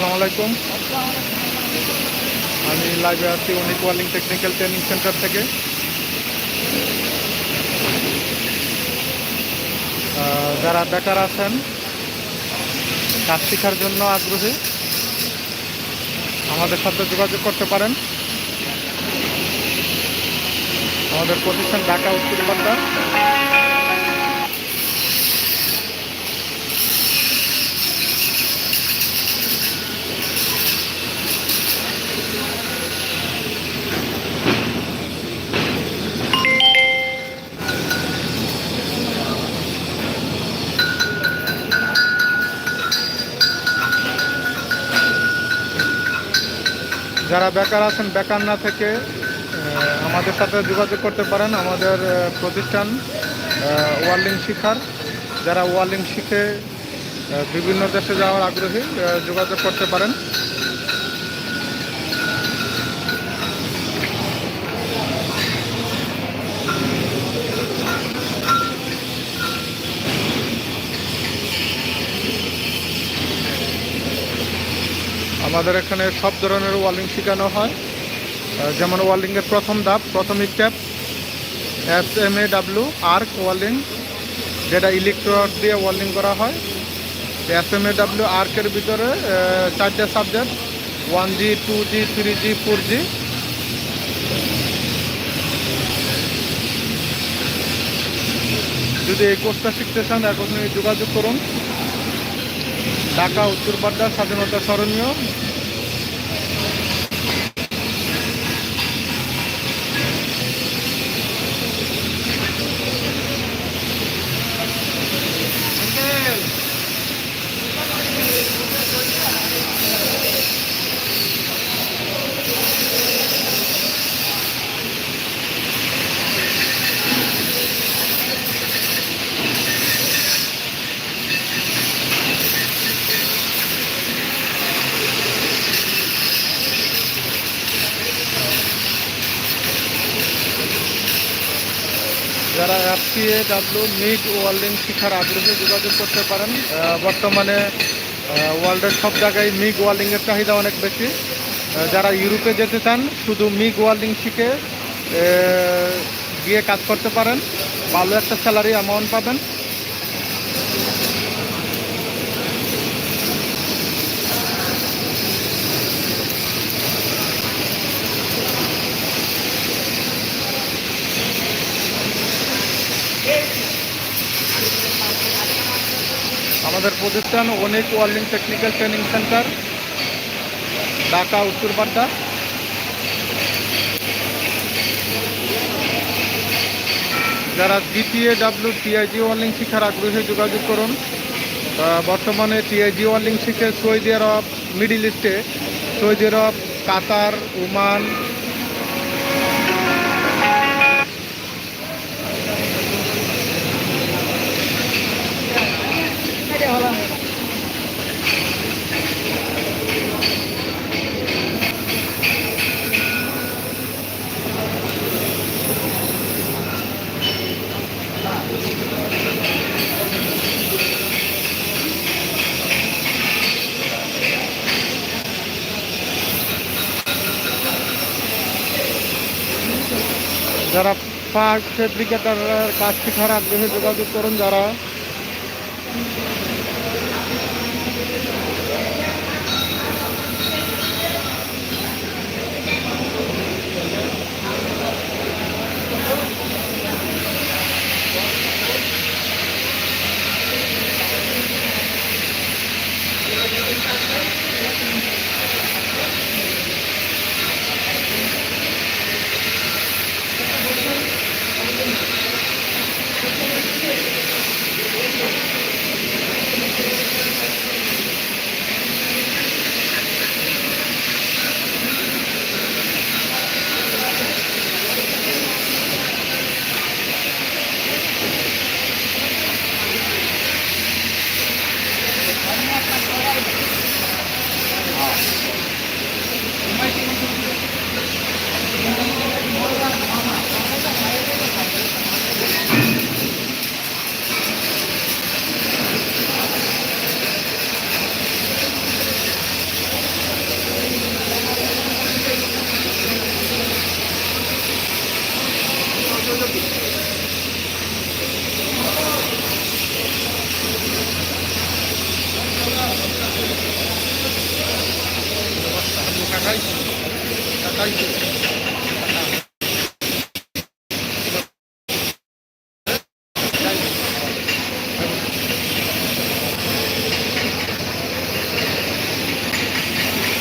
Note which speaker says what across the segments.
Speaker 1: আসসালামু আলাইকুম। আমি লাইভে আছি Anik welding technical training centre থেকে। যারা বেকার আছেন, কাজ শেখার জন্য আগ্রহী, আমাদের সাথে যোগাযোগ করতে পারেন। আমাদের প্রতিষ্ঠান ঢাকা উত্তর বাড্ডা যারা বেকার আছেন, বেকার না থেকে আমাদের সাথে যোগাযোগ করতে পারেন। আমাদের প্রতিষ্ঠান ওয়ার্লিং শিখার। যারা ওয়ার্লিং শিখে বিভিন্ন দেশে যাওয়ার আগ্রহী যোগাযোগ করতে পারেন। আমাদের এখানে সব ধরনের ওয়ার্লিং শেখানো হয়। যেমন ওয়ার্লিংয়ের প্রথম ধাপ প্রথম step S M A W, arc welding যেটা ইলেকট্রোড দিয়ে ওয়ার্লিং করা হয়। এস এম এ ডাব্লিউ, আর্কের ভিতরে চারটে subject, one G, two G, three G, four G. যদি এই কোর্সটা শিখতে চান এখনই যোগাযোগ করুন। ঢাকা, উত্তর বাড্ডা স্বাধীনতা স্মরণীয়। যারা এফসিএ ডাব্লু মিড ওয়ার্ল্ডিং শিখার আগ্রহে যোগাযোগ করতে পারেন বর্তমানে ওয়ার্ল্ডের সব জায়গায় মিগ ওয়ার্ল্ডিংয়ের চাহিদা অনেক বেশি। যারা ইউরোপে যেতে চান, শুধু মিগ ওয়ার্ল্ডিং শিখে গিয়ে কাজ করতে পারেন। ভালো একটা স্যালারি অ্যামাউন্ট পাবেন। আমাদের প্রতিষ্ঠান অনেক welding technical training centre, Dhaka উত্তরপাড্ডা যারা জিটিএ ডাব্লিউ টিআইজি ওয়ার্লিং শিক্ষার আগ্রহী যোগাযোগ করুন বর্তমানে টিআইজি ওয়ার্লিং শিখে সৌদি আরব, মিডিল ইস্টে, Saudi Arab, Qatar, Oman first ফেব্রিকেটারের কাজটি খারাপ আগ্রহে যোগাযোগ করুন যারা।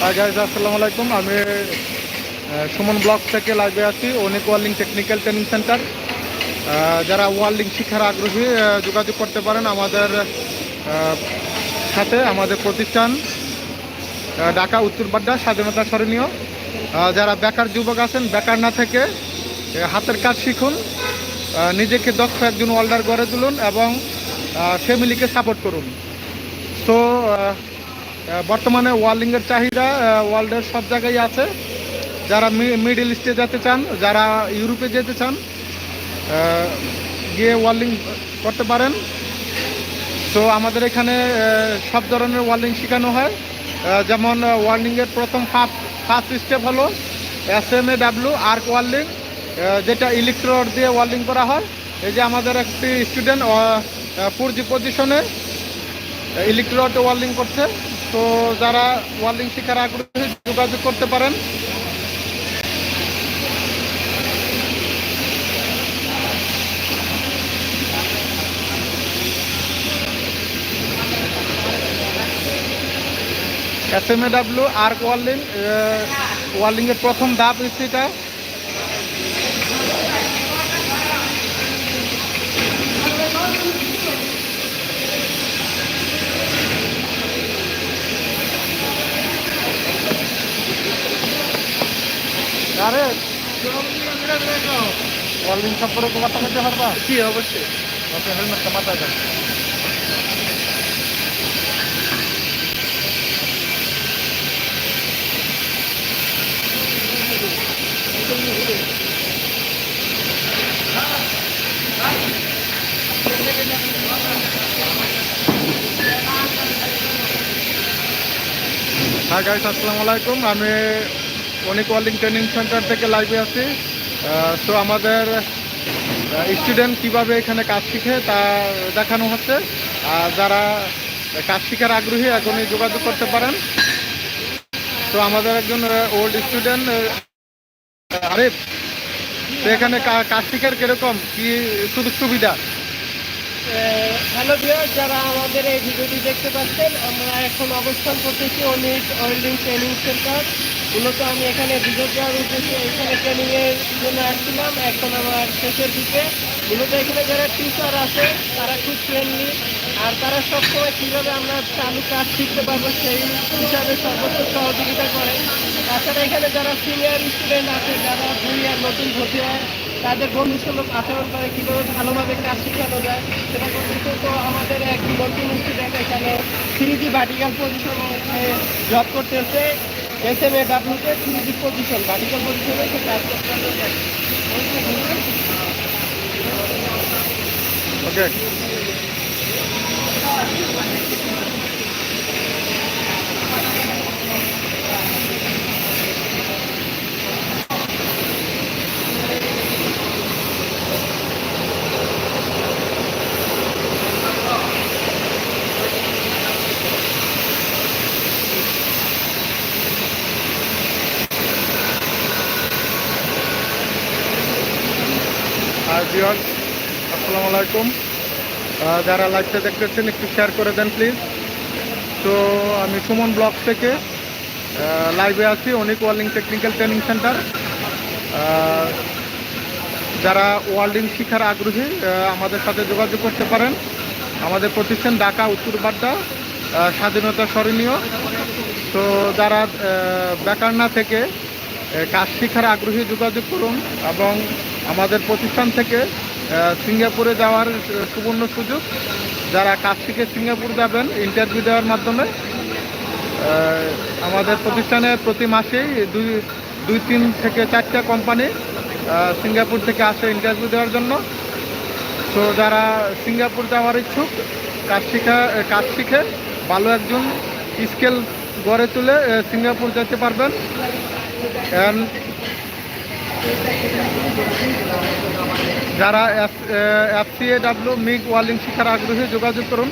Speaker 1: হাই গাইজ আসসালামু আলাইকুম আমি সুমন ব্লক থেকে লাইভে আছি, অনেক ওয়ার্ল্ডিং টেকনিক্যাল ট্রেনিং সেন্টার যারা ওয়ার্ল্ডিং শিক্ষার আগ্রহী যোগাযোগ করতে পারেন আমাদের সাথে আমাদের প্রতিষ্ঠান ঢাকা উত্তরবাড্ডা স্বাধীনতা স্মরণীয়। যারা বেকার যুবক আছেন, বেকার না থেকে হাতের কাজ শিখুন নিজেকে দক্ষ একজন ওয়ার্ল্ডার গড়ে তুলুন এবং ফ্যামিলিকে সাপোর্ট করুন। তো বর্তমানে ওয়ার্ল্ডিংয়ের চাহিদা ওয়ার্ল্ডের সব জায়গায় আছে। যারা মিডল ইস্টে যেতে চান, যারা ইউরোপে যেতে চান গিয়ে ওয়ার্ল্ডিং করতে পারেন। তো আমাদের এখানে সব ধরনের ওয়ার্ল্ডিং শেখানো হয়। যেমন ওয়ার্ল্ডিংয়ের প্রথম ফার্স্ট ফার্স্ট স্টেপ হলো S M A W arc welding যেটা ইলেকট্রোড দিয়ে ওয়ার্ল্ডিং করা হয়। এই যে আমাদের একটি স্টুডেন্ট ফোর জি পজিশনে ইলেকট্রোড ওয়ার্ল্ডিং করছে। তো, যারা ওয়ার্ল্ডিং শেখার আগ্রহী, যোগাযোগ করতে পারেন। S M A W arc welding ওয়ার্ল্ডিংয়ের প্রথম ধাপ হচ্ছে এটা। আরে ওয়ার্ল্ডিং সম্পর্কে কথা বলতে পারবা?
Speaker 2: জি অবশ্যই।
Speaker 1: হেলমেটটা মাথায় হ্যাঁ গাইস আসসালামু আলাইকুম আমি অনেক ওয়ার্ল্ডিং ট্রেনিং সেন্টার থেকে লাইভে আছি। তো আমাদের স্টুডেন্ট কীভাবে এখানে কাজ শিখে তা দেখানো হচ্ছে। আর যারা কাজ শিখার আগ্রহী, এখনই যোগাযোগ করতে পারেন। তো আমাদের একজন ওল্ড স্টুডেন্ট আরিফ তো এখানে কা- কাজ কীরকম? কি সুযোগ সুবিধা?
Speaker 2: হ্যালো ভিউয়ার যারা আমাদের এই ভিডিওটি দেখতে পাচ্ছেন, আমরা এখন অবস্থান করতেছি অনেক ওয়েল্ডিং ট্রেনিং সেন্টার। মূলত আমি এখানে ভিডিও দেওয়ার উদ্দেশ্যে এখানে ট্রেনিংয়ের জন্য আসছিলাম। এখন আমার শেষের দিকে। মূলত এখানে যারা টিচার আছে, তারা খুব ফ্রেন্ডলি আর তারা সবসময় কীভাবে আমরা চালু কাজ শিখতে পারব সেই হিসাবে সর্বোচ্চ সহযোগিতা করে। তাছাড়া এখানে যারা সিনিয়র স্টুডেন্ট আছে, যারা দুই আর নতুন ভর্তি হয়, তাদের বন্ধুসুলভ আচরণ করে, কীভাবে ভালোভাবে কাজ শেখানো যায় সেটা করতেছে তো আমাদের এক নতুন স্টুডেন্ট এখানে থ্রি ডি ভার্টিক্যাল পজিশনে জব করতে করতেছে এস এম এ ডাব্লিউতে থ্রি ডি পজিশন ভার্টিক্যাল পজিশনে সে কাজ করতেছে
Speaker 1: ওকে আর জিয়ন আসসালামু আলাইকুম আহ, যারা লাইভটা দেখতেছেন, একটু শেয়ার করে দেন প্লিজ তো আমি সুমন ব্লক থেকে লাইভে আছি, অনেক ওয়ার্ল্ডিং টেকনিক্যাল ট্রেনিং সেন্টার। যারা ওয়ার্ল্ডিং শিখার আগ্রহী আমাদের সাথে যোগাযোগ করতে পারেন। আমাদের প্রতিষ্ঠান ঢাকা, উত্তর বাড্ডা স্বাধীনতা স্মরণীয়। তো যারা বেকার না থেকে কাজ শিখার আগ্রহী যোগাযোগ করুন এবং আমাদের প্রতিষ্ঠান থেকে সিঙ্গাপুরে যাওয়ার সুবর্ণ সুযোগ। যারা কাজ শিখে সিঙ্গাপুর যাবেন ইন্টারভিউ দেওয়ার মাধ্যমে আমাদের প্রতিষ্ঠানে প্রতি মাসেই দুই দুই, তিন থেকে চারটা কোম্পানি সিঙ্গাপুর থেকে আসে ইন্টারভিউ দেওয়ার জন্য। তো যারা সিঙ্গাপুর যাওয়ার ইচ্ছুক, কাজ শিখা, কাজ শিখে ভালো একজন স্কেল গড়ে তুলে সিঙ্গাপুর যেতে পারবেন। And যারা F C A W MIG welding শিখার আগ্রহী যোগাযোগ করুন।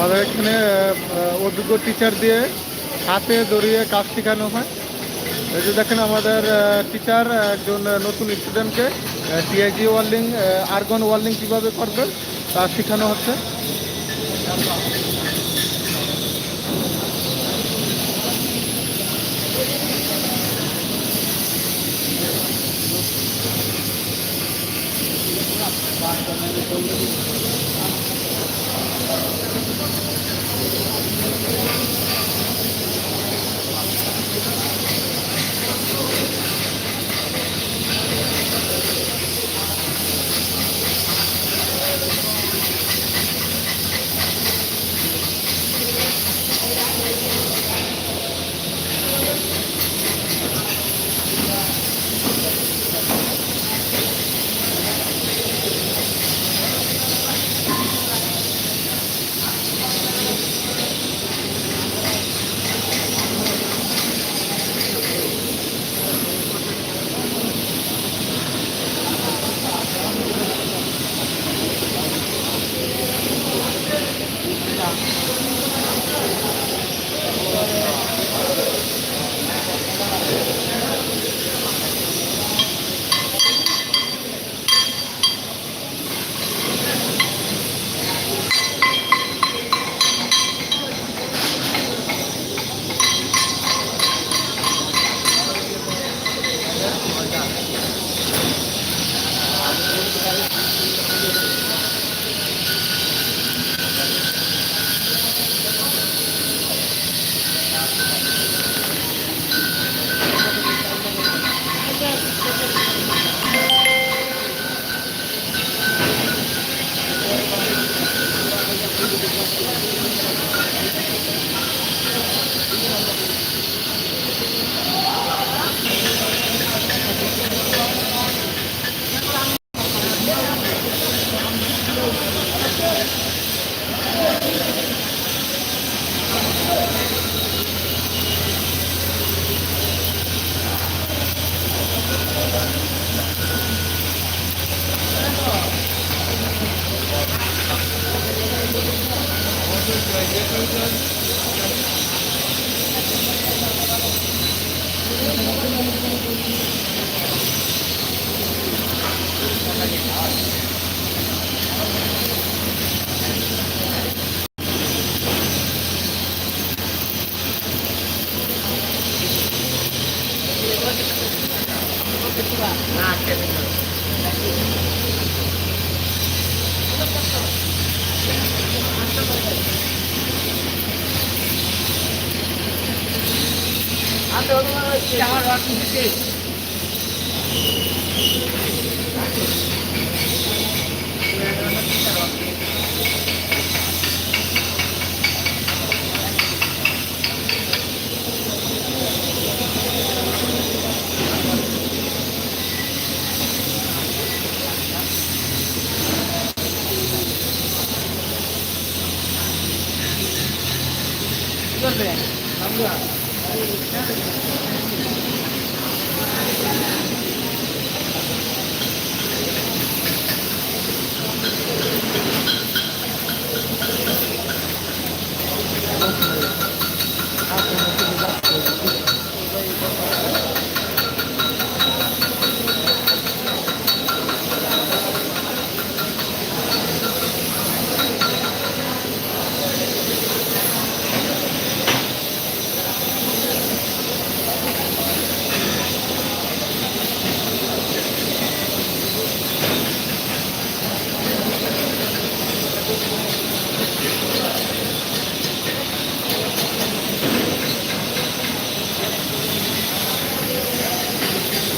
Speaker 1: আমাদের এখানে অভিজ্ঞ টিচার দিয়ে হাতে দড়িয়ে কাজ শেখানো হয় এই যে দেখেন আমাদের টিচার একজন নতুন স্টুডেন্টকে টিআইজি ওয়ার্লিং আর্গন ওয়ার্লিং কীভাবে করবে তা শেখানো হচ্ছে
Speaker 3: Thank you. guys.